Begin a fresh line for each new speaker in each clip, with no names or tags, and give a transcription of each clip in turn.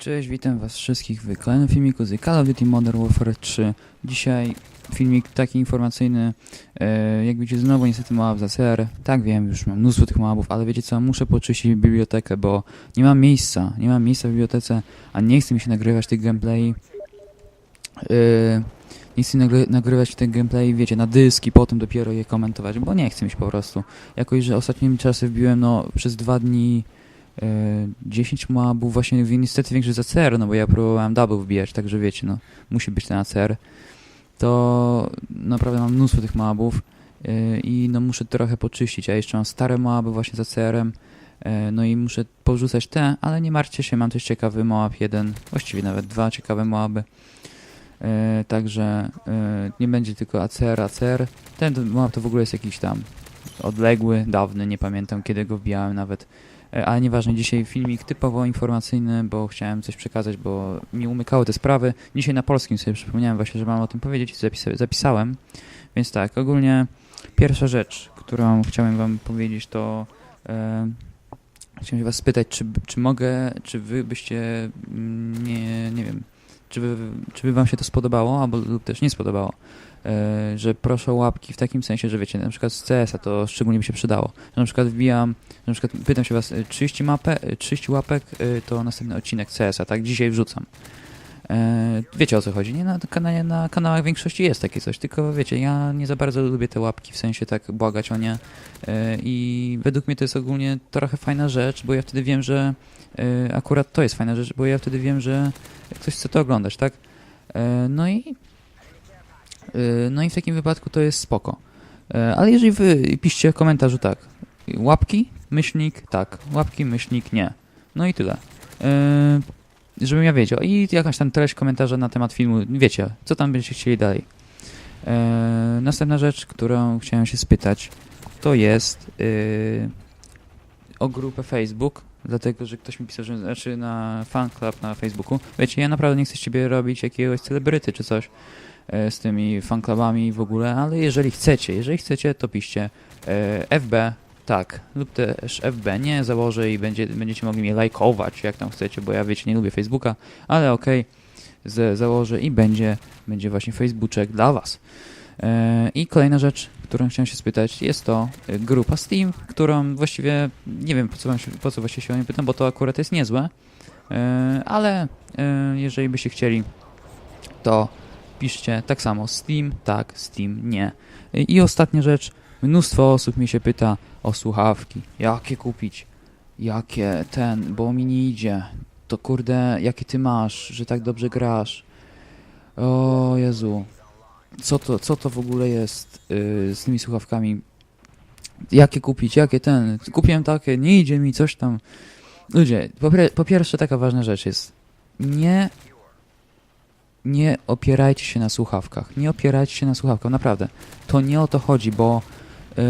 Cześć, witam was wszystkich w kolejnym filmiku z Call of Duty Modern Warfare 3. Dzisiaj filmik taki informacyjny, e, jak widzicie znowu niestety map za CR. Tak wiem, już mam mnóstwo tych mapów, ale wiecie co, muszę poczyścić bibliotekę, bo nie mam miejsca, nie mam miejsca w bibliotece, a nie chce mi się nagrywać tych gameplay. E, nie chcę nagry nagrywać tych gameplay, wiecie, na dysk i potem dopiero je komentować, bo nie chce mi się po prostu. Jakoś, że ostatnimi czasy wbiłem, no, przez dwa dni e, 10 mobów właśnie niestety większy za CR, no bo ja próbowałem double wbijać, także wiecie, no musi być ten ACR. To naprawdę mam mnóstwo tych mobów e, i no muszę trochę poczyścić, a jeszcze mam stare moby właśnie za CR-em, e, no i muszę porzucać te, ale nie martwcie się, mam też ciekawy moab jeden, właściwie nawet dwa ciekawe moby. E, także nie będzie tylko ACR, ACR. Ten moab to w ogóle jest jakiś tam odległy, dawny, nie pamiętam kiedy go wbijałem nawet. E, Ale nieważne, dzisiaj filmik typowo informacyjny, bo chciałem coś przekazać, bo mi umykały te sprawy. Dzisiaj na polskim sobie przypomniałem właśnie, że mam o tym powiedzieć i zapisa zapisałem. Więc tak, ogólnie pierwsza rzecz, którą chciałem wam powiedzieć, to e, chciałem was spytać, czy, czy mogę, czy wy byście, mm, nie, nie wiem, czy by, czy by wam się to spodobało, albo lub też nie spodobało. E, że proszę łapki w takim sensie, że wiecie, na przykład z CS-a to szczególnie mi się przydało. Że na przykład wbijam, na przykład pytam się was, e, 30, mapę, e, 30 łapek e, to następny odcinek CS-a, tak? Dzisiaj wrzucam. E, wiecie o co chodzi, nie? Na, kanale, na kanałach większości jest takie coś, tylko wiecie, ja nie za bardzo lubię te łapki, w sensie tak błagać o nie e, i według mnie to jest ogólnie trochę fajna rzecz, bo ja wtedy wiem, że e, akurat to jest fajna rzecz, bo ja wtedy wiem, że ktoś chce to oglądać, tak? No i no i w takim wypadku to jest spoko. Ale jeżeli wy piszcie w komentarzu tak, łapki, myślnik, tak, łapki, myślnik, nie. No i tyle. Żebym ja wiedział. I jakaś tam treść komentarza na temat filmu, wiecie, co tam będziecie chcieli dalej. E, następna rzecz, którą chciałem się spytać, to jest e, o grupę Facebook, dlatego, że ktoś mi pisał, że znaczy na fan club na Facebooku. Wiecie, ja naprawdę nie chcę z ciebie robić jakiegoś celebryty czy coś e, z tymi fanclubami w ogóle, ale jeżeli chcecie, jeżeli chcecie, to piszcie e, FB, tak, lub też FB, nie założę i będzie, będziecie mogli mnie lajkować, jak tam chcecie, bo ja wiecie, nie lubię Facebooka, ale okej, z- założę i będzie, będzie właśnie Facebooczek dla was. E, I kolejna rzecz, którą chciałem się spytać, jest to grupa Steam, którą właściwie nie wiem po co, się, po co właściwie się o nią pytam, bo to akurat jest niezłe, e, ale e, jeżeli byście chcieli, to piszcie tak samo Steam, tak, Steam, nie. I ostatnia rzecz, mnóstwo osób mi się pyta o słuchawki, jakie kupić, jakie ten, bo mi nie idzie, to kurde, jakie ty masz, że tak dobrze grasz. O Jezu, co to, co to w ogóle jest yy, z tymi słuchawkami? Jakie kupić, jakie ten? Kupiłem takie, nie idzie mi, coś tam. Ludzie, po, po pierwsze taka ważna rzecz jest, nie nie opierajcie się na słuchawkach. Nie opierajcie się na słuchawkach, naprawdę. To nie o to chodzi, bo yy,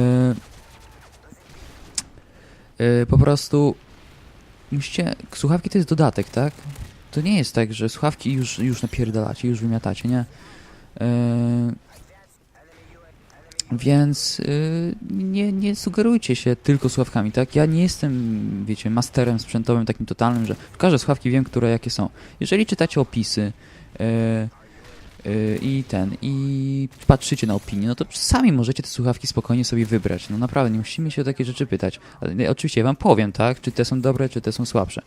yy, po prostu musicie. Słuchawki to jest dodatek, tak? To nie jest tak, że słuchawki już, już napierdalacie, już wymiatacie, nie? Yy, więc yy, nie, nie sugerujcie się tylko słuchawkami, tak? Ja nie jestem, wiecie, masterem sprzętowym takim totalnym, że każde słuchawki wiem, które jakie są. Jeżeli czytacie opisy yy, i ten, i patrzycie na opinie, no to sami możecie te słuchawki spokojnie sobie wybrać. No naprawdę, nie musimy się o takie rzeczy pytać. Ale, oczywiście ja wam powiem, tak? Czy te są dobre, czy te są słabsze.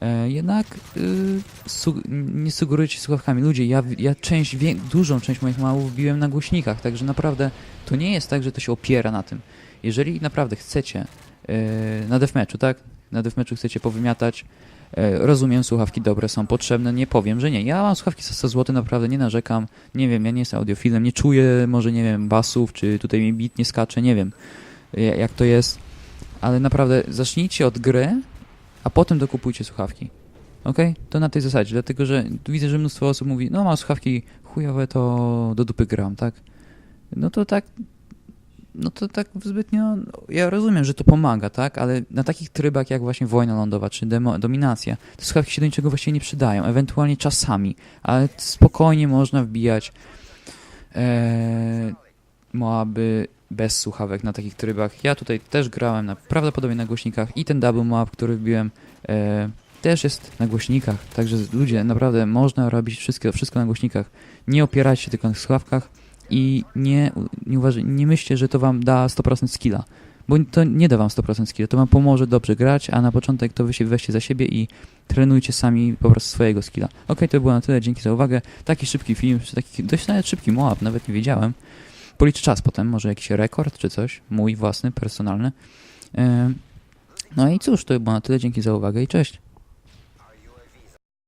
E, jednak y, su nie sugerujcie słuchawkami. Ludzie, ja, ja część, dużą część moich małów wbiłem na głośnikach, także naprawdę to nie jest tak, że to się opiera na tym. Jeżeli naprawdę chcecie y, na deathmatchu, tak? Na deathmatchu chcecie powymiatać, e, rozumiem, słuchawki dobre są potrzebne, nie powiem, że nie. Ja mam słuchawki za 100 zł, naprawdę nie narzekam. Nie wiem, ja nie jestem audiofilem, nie czuję może, nie wiem, basów, czy tutaj mi beat nie skacze, nie wiem y, jak to jest. Ale naprawdę zacznijcie od gry, a potem dokupujcie słuchawki. Okej? To na tej zasadzie, dlatego że widzę, że mnóstwo osób mówi, no mam słuchawki chujowe, to do dupy gram, tak? No to tak, no to tak zbytnio, ja rozumiem, że to pomaga, tak? Ale na takich trybach jak właśnie wojna lądowa czy demo, dominacja, te słuchawki się do niczego właściwie nie przydają, ewentualnie czasami, ale spokojnie można wbijać e, Moaby bez słuchawek na takich trybach. Ja tutaj też grałem na, prawdopodobnie na głośnikach i ten double Moab, który wbiłem, e, też jest na głośnikach, także ludzie, naprawdę można robić wszystko, wszystko na głośnikach. Nie opierajcie się tylko na słuchawkach i nie, nie, uważaj, nie myślcie, że to wam da 100% skilla, bo to nie da wam 100% skilla, to wam pomoże dobrze grać, a na początek to wy się weźcie za siebie i trenujcie sami po prostu swojego skilla. Ok, to było na tyle, dzięki za uwagę. Taki szybki film, taki dość nawet szybki moab, nawet nie wiedziałem. Policzę czas potem, może jakiś rekord czy coś, mój własny, personalny. No i cóż, to było na tyle, dzięki za uwagę i cześć.